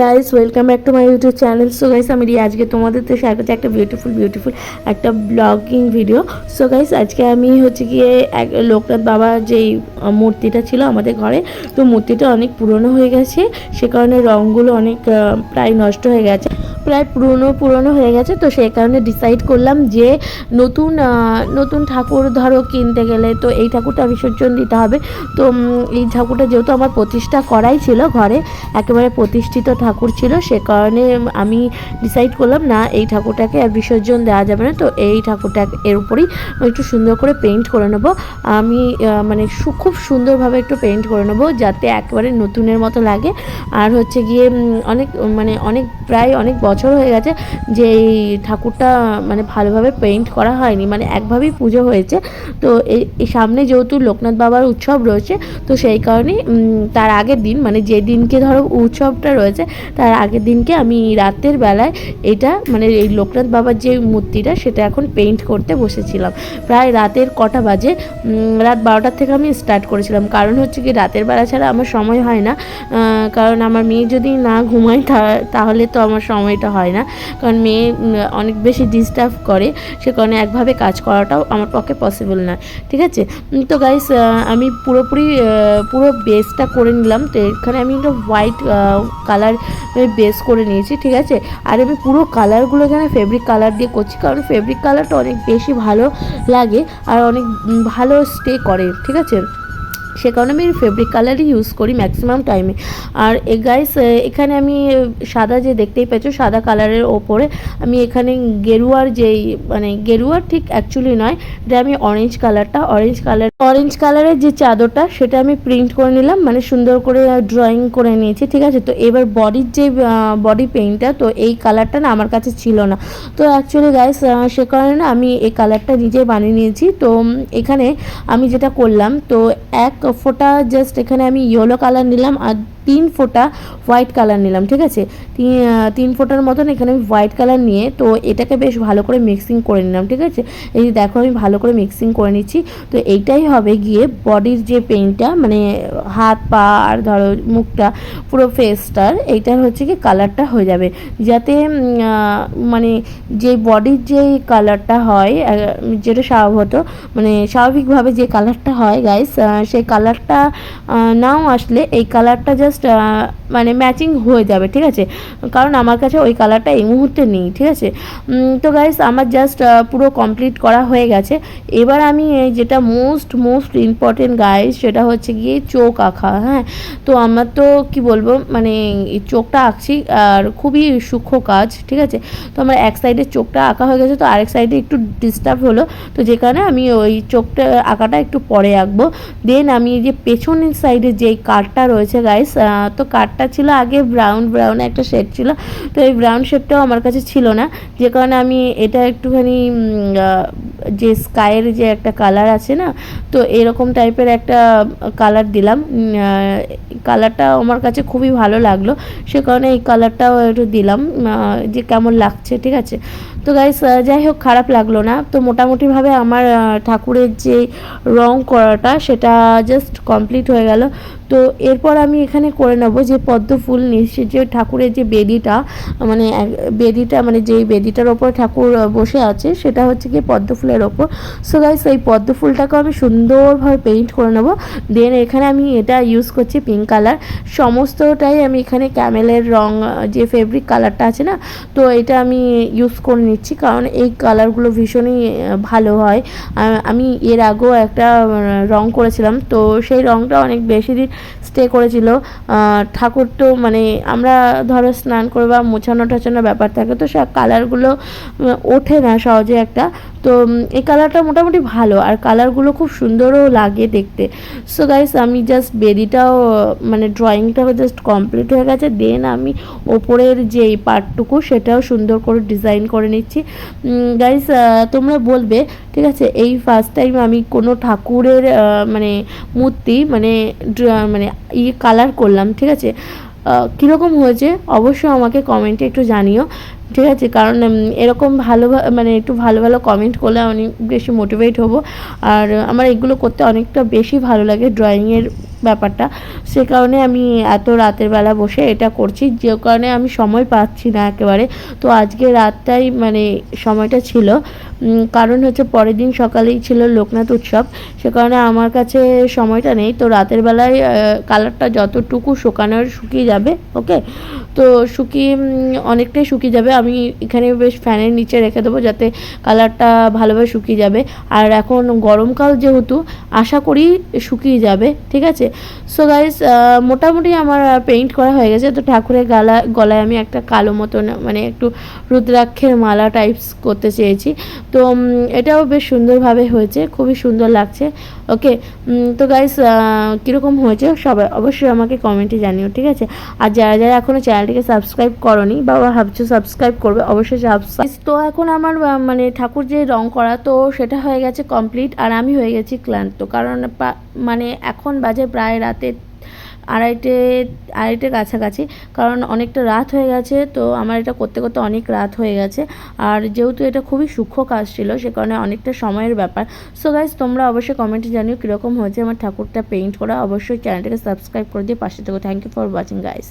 Guys welcome back to my YouTube channel so guys আমি রিয়া, আজকে তোমাদের তো শেয়ার করছি একটা বিউটিফুল বিউটিফুল একটা ব্লগিং ভিডিও সো গাইস আজকে আমি হচ্ছে গিয়ে এক লোকনাথ বাবার যেই মূর্তিটা ছিল আমাদের ঘরে, তো মূর্তিটা অনেক পুরনো হয়ে গেছে, সে কারণে রঙগুলো অনেক প্রায় নষ্ট হয়ে গেছে। প্রায় পুরনো পুরনো হয়ে গেছে, তো সেই কারণে ডিসাইড করলাম যে নতুন নতুন ঠাকুর ধরো কিনতে গেলে তো এই ঠাকুরটা বিসর্জন দিতে হবে। তো এই ঠাকুরটা যেহেতু আমার প্রতিষ্ঠা করাই ছিল ঘরে, একেবারে প্রতিষ্ঠিত ঠাকুর ছিল, সে কারণে আমি ডিসাইড করলাম, না, এই ঠাকুরটাকে আর বিসর্জন দেওয়া যাবে না, তো এই ঠাকুরটা এর উপরেই একটু সুন্দর করে পেইন্ট করে নেব। আমি মানে খুব সুন্দরভাবে একটু পেইন্ট করে নেব, যাতে একেবারে নতুনের মতো লাগে। আর হচ্ছে গিয়ে অনেক মানে অনেক, প্রায় অনেক বছর হয়ে গেছে যে এই ঠাকুরটা মানে ভালোভাবে পেইন্ট করা হয়নি মানে একভাবেই পুজো হয়েছে। তো এই সামনে যেহেতু লোকনাথ বাবার উৎসব রয়েছে, তো সেই কারণেই তার আগের দিন মানে যে দিনকে ধরো উৎসবটা রয়েছে, তার আগের দিনকে আমি রাতের বেলায় এটা মানে এই লোকনাথ বাবার যে মূর্তিটা, সেটা এখন পেইন্ট করতে বসেছিলাম। প্রায় রাতের কটা বাজে রাত বারোটার থেকে আমি স্টার্ট করেছিলাম। কারণ হচ্ছে কি, রাতের বেলা ছাড়া আমার সময় হয় না। কারণ আমার মেয়ে যদি না ঘুমায় তাহলে তো আমার সময়টা হয় না। কারণ মেয়ে অনেক বেশি ডিস্টার্ব করে। সে কারণে একভাবে কাজ করাটাও আমার পক্ষে পসিবল না ঠিক আছে? তো গাইস আমি পুরোপুরি পুরো বেসটা করে নিলাম। তো এখানে আমি একটা হোয়াইট কালার বেস করে নিয়েছি। ঠিক আছে? আর আমি পুরো কালারগুলো এখানে ফেব্রিক কালার দিয়ে করছি। কারণ ফেব্রিক কালারটা অনেক বেশি ভালো লাগে। আর অনেক ভালো স্টে করে। ঠিক আছে? সে কারণে আমি ফেব্রিক কালারই ইউজ করি ম্যাক্সিমাম টাইমে আর এ গাইস এখানে আমি সাদা যে দেখতেই পাচ্ছ সাদা কালারের ওপরে আমি এখানে গেরুয়ার যেই মানে গেরুয়ার ঠিক অ্যাকচুয়ালি নয়, এটা আমি অরেঞ্জ কালারটা অরেঞ্জ কালার অরেঞ্জ কালারের যে চাদরটা, সেটা আমি প্রিন্ট করে নিলাম মানে সুন্দর করে ড্রয়িং করে নিয়েছি, ঠিক আছে? তো এবার বডির যে বডি পেইন্টটা তো এই কালারটা না আমার কাছে ছিল না। তো অ্যাকচুয়ালি গাইস সে কারণে আমি এই কালারটা নিজে বানিয়ে নিয়েছি। তো এখানে আমি যেটা করলাম, তো এক ফোঁটা জাস্ট এখানে আমি ইয়েলো কালার নিলাম আর তিন ফোঁটা হোয়াইট কালার নিলাম, ঠিক আছে? তিন ফোঁটার মতন এখানে আমি হোয়াইট কালার নিয়ে তো এটাকে বেশ ভালো করে মিক্সিং করে নিলাম, ঠিক আছে? এই দেখো আমি ভালো করে মিক্সিং করে নিচ্ছি, তো এইটাই হবে গিয়ে বডির যে পেইন্টটা মানে হাত পা আর ধরো মুখটা, পুরো ফেসটার এইটার হচ্ছে কি কালারটা হয়ে যাবে। যাতে মানে যে বডির যে কালারটা হয় যেটা স্বভাবত মানে স্বাভাবিকভাবে যে কালারটা হয় গাইস সেই কালারটা নাও আসলে, এই কালারটা জাস্ট মানে ম্যাচিং হয়ে যাবে, ঠিক আছে? কারণ আমার কাছে ওই কালারটা এই মুহূর্তে নেই, ঠিক আছে? তো গাইস আমার জাস্ট পুরো কমপ্লিট করা হয়ে গেছে। এবার আমি যেটা মোস্ট মোস্ট ইম্পর্টেন্ট গাইস সেটা হচ্ছে গিয়ে চোখ আঁকা হ্যাঁ? তো আমার তো, কি বলব মানে চোখটা আঁকছি, আর খুবই সূক্ষ্ম কাজ, ঠিক আছে? তো আমার এক সাইডে চোখটা আঁকা হয়ে গেছে, তো আরেক সাইডে একটু ডিস্টার্ব হলো। তো যে কারণে আমি ওই চোখটা আঁকাটা একটু পরে আঁকবো। দেন আমি যে পেছনের সাইডে যেই কার্ডটা রয়েছে গাইস তো কার্ডটা ছিল আগে ব্রাউন ব্রাউন একটা শেড ছিল। তো এই ব্রাউন শেডটাও আমার কাছে ছিল না। যে কারণে আমি এটা একটুখানি যে স্কাইয়ের যে একটা কালার আছে না, তো এরকম টাইপের একটা কালার দিলাম। কালারটা আমার কাছে খুবই ভালো লাগল। সে কারণে এই কালারটাও একটু দিলাম যে কেমন লাগছে, ঠিক আছে? তো গাইস যাই হোক, খারাপ লাগল না। তো মোটামুটিভাবে আমার ঠাকুরের যে রং করাটা, সেটা জাস্ট কমপ্লিট হয়ে গেল। তো এরপর আমি এখানে করে নেব যে পদ্ম ফুল যে ঠাকুরের যে বেদিটা মানে বেদিটা মানে যেই বেদিটার ওপর ঠাকুর বসে আছে সেটা হচ্ছে কি পদ্ম ফুলের ওপর। সো গাইস এই পদ্ম ফুলটাকে আমি সুন্দরভাবে পেইন্ট করে নেব। দেন এখানে আমি এটা ইউজ করছি পিঙ্ক কালার সমস্তটাই আমি এখানে ক্যামেলের রং, যে ফেব্রিক কালারটা আছে না, তো এটা আমি ইউজ করে নিচ্ছি কারণ এই কালারগুলো ভীষণই ভালো হয়। আমি এর আগেও একটা রং করেছিলাম, তো সেই রংটা অনেক বেশি দিন স্টে করেছিল। ঠাকুর তো মানে আমরা ধরো স্নান করে বা মোছানো টোছানো ব্যাপার থাকে তো সে কালারগুলো ওঠে না সহজে একটা। তো এই কালারটা মোটামুটি ভালো, আর কালারগুলো খুব সুন্দরও লাগে দেখতে। সো গাইস আমি জাস্ট বেদিটাও মানে ড্রয়িংটাও জাস্ট কমপ্লিট হয়ে গেছে দেন আমি ওপরের যে পার্টটুকু সেটাও সুন্দর করে ডিজাইন করে নিচ্ছি। গাইস তোমরা বলবে, ঠিক আছে, এই ফার্স্ট টাইম আমি কোনো ঠাকুরের মানে মূর্তি মানে মানে ইয়ে কালার করলাম ঠিক আছে? কীরকম হয়েছে? অবশ্যই আমাকে কমেন্টে একটু জানিও, ঠিক আছে? কারণ এরকম ভালো মানে একটু ভালো ভালো কমেন্ট করলে অনেক বেশি মোটিভেট হব। আর আমার এগুলো করতে অনেকটা বেশি ভালো লাগে ড্রয়িংয়ের ব্যাপারটা। সে কারণে আমি এত রাতের বেলা বসে এটা করছি, যে কারণে আমি সময় পাচ্ছি না একেবারে। তো আজকে রাতটাই মানে সময়টা ছিল। কারণ হচ্ছে পরের দিন সকালেই ছিল লোকনাথ উৎসব। সে কারণে আমার কাছে সময়টা নেই। তো রাতের বেলায় কালারটা যতটুকু শুকানোর শুকিয়ে যাবে, ওকে? তো শুকিয়ে অনেকটাই শুকিয়ে যাবে। আমি এখানে বেশ ফ্যানের নিচে রেখে দেবো যাতে কালারটা ভালোভাবে শুকিয়ে যাবে। আর এখন গরমকাল যেহেতু, আশা করি শুকিয়ে যাবে, ঠিক আছে? সো গাইস মোটামুটি আমার পেইন্ট করা হয়ে গেছে। তো ঠাকুরের গালা, গলায় আমি একটা কালো মতন মানে একটু রুদ্রাক্ষের মালা টাইপস করতে চেয়েছি। তো এটাও বেশ সুন্দরভাবে হয়েছে, খুবই সুন্দর লাগছে। ওকে তো গাইস কীরকম হয়েছে সবাই অবশ্যই আমাকে কমেন্টে জানিও, ঠিক আছে? আর যারা যারা এখনও চ্যানেলটিকে সাবস্ক্রাইব করনি বা ভাবছ সাবস্ক্রাইব করবে, অবশ্যই সাবস্ক্রাইব তো এখন আমার মানে ঠাকুর যে রং করা, তো সেটা হয়ে গেছে কমপ্লিট আর আমি হয়ে গেছি ক্লান্ত। কারণ মানে এখন বাজে প্রায় রাতে আড়াইটে আড়াইটে কাছাকাছি। কারণ অনেকটা রাত হয়ে গেছে, তো আমার এটা করতে করতে অনেক রাত হয়ে গেছে। আর যেহেতু এটা খুবই সূক্ষ্ম কাজ ছিল, সে কারণে অনেকটা সময়ের ব্যাপার। সো গাইজ তোমরা অবশ্যই কমেন্টে জানিও কীরকম হয়েছে আমার ঠাকুরটা পেইন্ট করা। অবশ্যই চ্যানেলটাকে সাবস্ক্রাইব করে দিয়ে পাশে থেকো। Thank you for watching guys